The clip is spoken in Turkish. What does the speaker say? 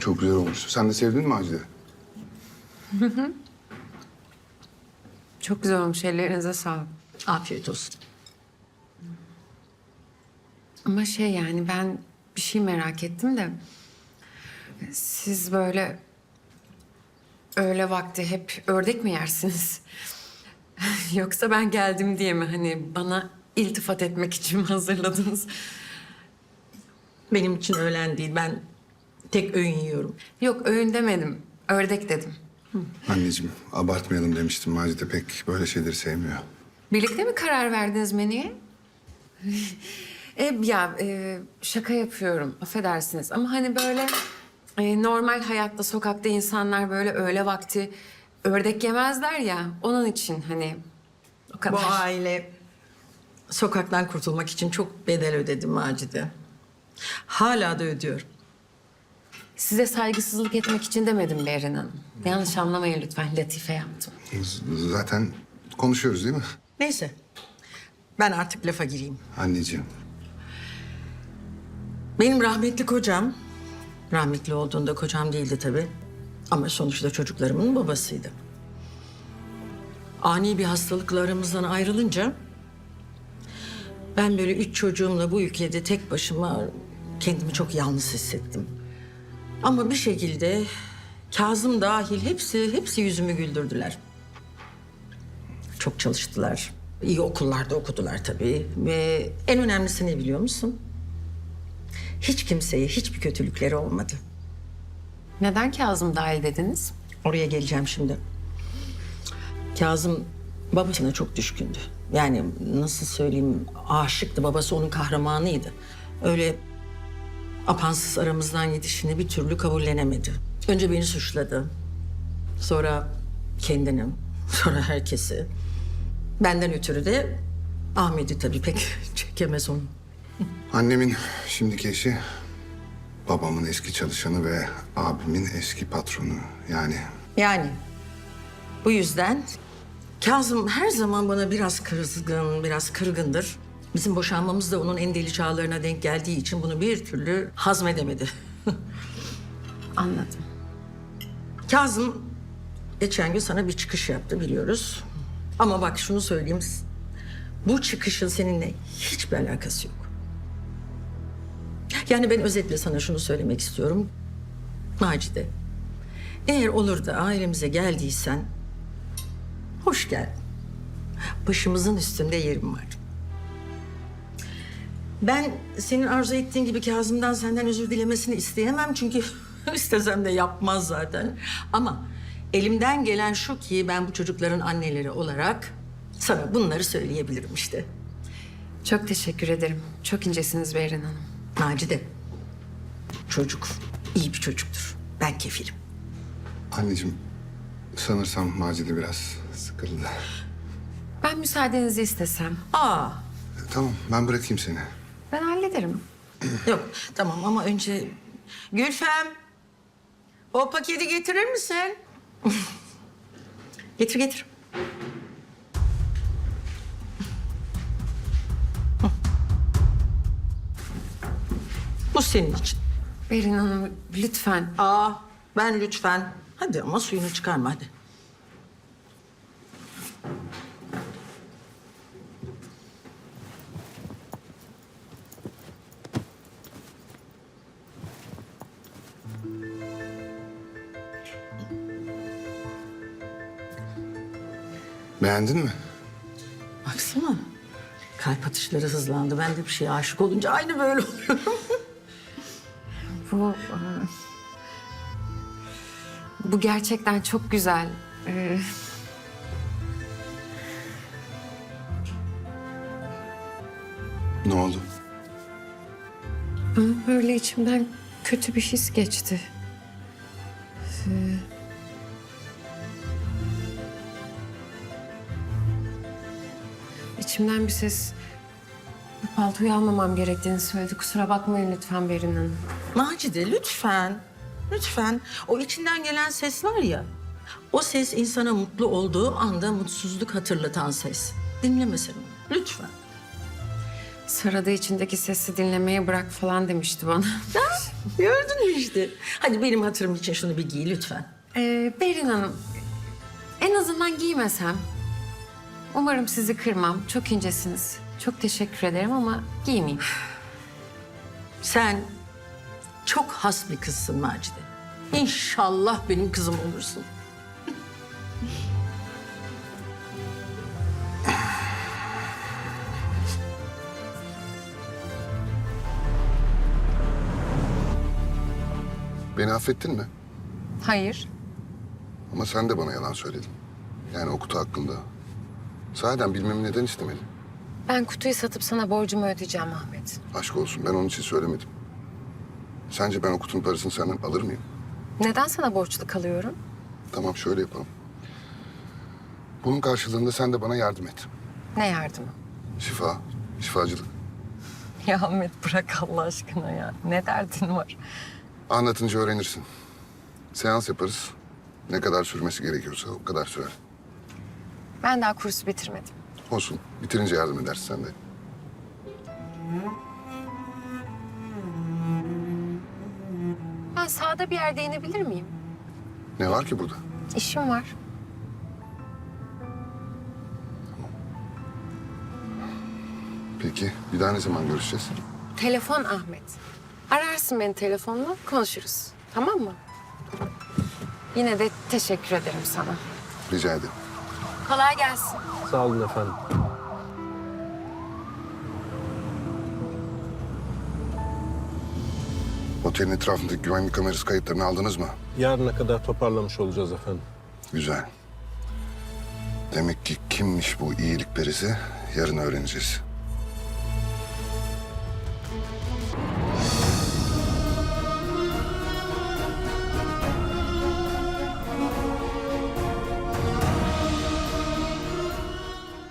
Çok güzel olmuş. Sen de sevdin mi Macide? Çok güzel olmuş. Ellerinize sağlık. Afiyet olsun. Ama şey yani ben bir şey merak ettim de... Siz böyle öğle vakti hep ördek mi yersiniz? Yoksa ben geldim diye mi hani bana iltifat etmek için mi hazırladınız? Benim için öğlen değil. Ben tek öğün yiyorum. Yok öğün demedim. Ördek dedim. Anneciğim abartmayalım demiştim. Macide pek böyle şeyleri sevmiyor. Birlikte mi karar verdiniz menüye? e, ya e, şaka yapıyorum. Affedersiniz ama hani böyle e, normal hayatta sokakta insanlar böyle öğle vakti ördek yemezler ya. Onun için hani o kadar. Bu aile sokaktan kurtulmak için çok bedel ödedi Macide. Hala da ödüyorum. Size saygısızlık etmek için demedim Berin Hanım. Yanlış anlamayın lütfen. Latife yaptım. Z- Zaten konuşuyoruz değil mi? Neyse. Ben artık lafa gireyim. Anneciğim. Benim rahmetli kocam, rahmetli olduğunda kocam değildi tabii. Ama sonuçta çocuklarımın babasıydı. Ani bir hastalıkla aramızdan ayrılınca... ...ben böyle üç çocuğumla bu ülkede tek başıma kendimi çok yalnız hissettim. Ama bir şekilde Kazım dahil hepsi, hepsi yüzümü güldürdüler. Çok çalıştılar. İyi okullarda okudular tabii. Ve en önemlisi ne biliyor musun? Hiç kimseye hiçbir kötülükleri olmadı. Neden Kazım dahil dediniz? Oraya geleceğim şimdi. Kazım babasına çok düşkündü. Yani nasıl söyleyeyim aşıktı. Babası onun kahramanıydı. Öyle apansız aramızdan gidişini bir türlü kabullenemedi. Önce beni suçladı. Sonra kendini, sonra herkesi. Benden ötürü de Ahmet'i tabii pek çekemez onu. Annemin şimdiki eşi babamın eski çalışanı ve abimin eski patronu. Yani Yani bu yüzden Kazım her zaman bana biraz kızgın, biraz kırgındır. Bizim boşanmamız da onun en deli çağlarına denk geldiği için bunu bir türlü hazmedemedi. Anladım. Kazım geçen gün sana bir çıkış yaptı biliyoruz. Ama bak şunu söyleyeyim. Bu çıkışın seninle hiçbir alakası yok. Yani ben özetle sana şunu söylemek istiyorum. Macide, eğer olur da ailemize geldiysen hoş geldin. Başımızın üstünde yerim var. Ben senin arzu ettiğin gibi Kazım'dan senden özür dilemesini isteyemem çünkü istesem de yapmaz zaten. Ama elimden gelen şu ki ben bu çocukların anneleri olarak sana bunları söyleyebilirim işte. Çok teşekkür ederim. Çok incesiniz Berin Hanım. Macide, çocuk iyi bir çocuktur. Ben kefilim. anneciğim sanırsam Macide biraz sıkıldı. Ben müsaadenizi istesem. Aa, Tamam ben bırakayım seni. Ben hallederim. yok tamam ama önce... Gülfem, o paketi getirir misin? getir getir. Bu senin için. Berin Hanım lütfen. Aa, ben lütfen. Hadi ama suyunu çıkarma hadi. Beğendin mi? Baksana. Kalp atışları hızlandı. Ben de bir şeye aşık olunca aynı böyle oluyorum. Bu e, bu gerçekten çok güzel. E, Ne oldu? Böyle içimden kötü bir his geçti. Ee, İçimden bir ses bu paltoyu almamam gerektiğini söyledi. Kusura bakmayın lütfen Berin Hanım. Macide lütfen. Lütfen. O içinden gelen ses var ya. O ses insana mutlu olduğu anda mutsuzluk hatırlatan ses. Dinleme sen onu. Lütfen. Sarada içindeki sesi dinlemeyi bırak falan demişti bana. Gördün mü işte. Hadi benim hatırım için şunu bir giy lütfen. Ee, Berin Hanım, en azından giymesem. Umarım sizi kırmam. Çok incesiniz. Çok teşekkür ederim ama giymeyeyim. Sen çok has bir kızsın Macide. İnşallah benim kızım olursun. Beni affettin mi? Hayır. Ama sen de bana yalan söyledin. Yani o kutu hakkında. Sahiden bilmemi neden istemedin? Ben kutuyu satıp sana borcumu ödeyeceğim Ahmet. Aşk olsun ben onun için söylemedim. Sence ben o kutunun parasını senden alır mıyım? Neden sana borçlu kalıyorum? Tamam şöyle yapalım. Bunun karşılığında sen de bana yardım et. Ne yardımı? Şifa, şifacılık. Ya Ahmet bırak Allah aşkına ya. Ne derdin var? Anlatınca öğrenirsin. Seans yaparız. Ne kadar sürmesi gerekiyorsa o kadar sürer. Ben daha kursu bitirmedim. Olsun. Bitirince yardım edersin sen de. Ben sağda bir yerde inebilir miyim? Ne var ki burada? İşim var. Peki bir daha ne zaman görüşeceğiz? Telefon Ahmet. Ararsın beni telefonla konuşuruz. Tamam mı? Yine de teşekkür ederim sana. Rica ederim. Kolay gelsin. Sağ olun efendim. Otelin etrafındaki güvenlik kamerası kayıtlarını aldınız mı? Yarına kadar toparlamış olacağız efendim. Güzel. Demek ki kimmiş bu iyilik perisi yarın öğreneceğiz.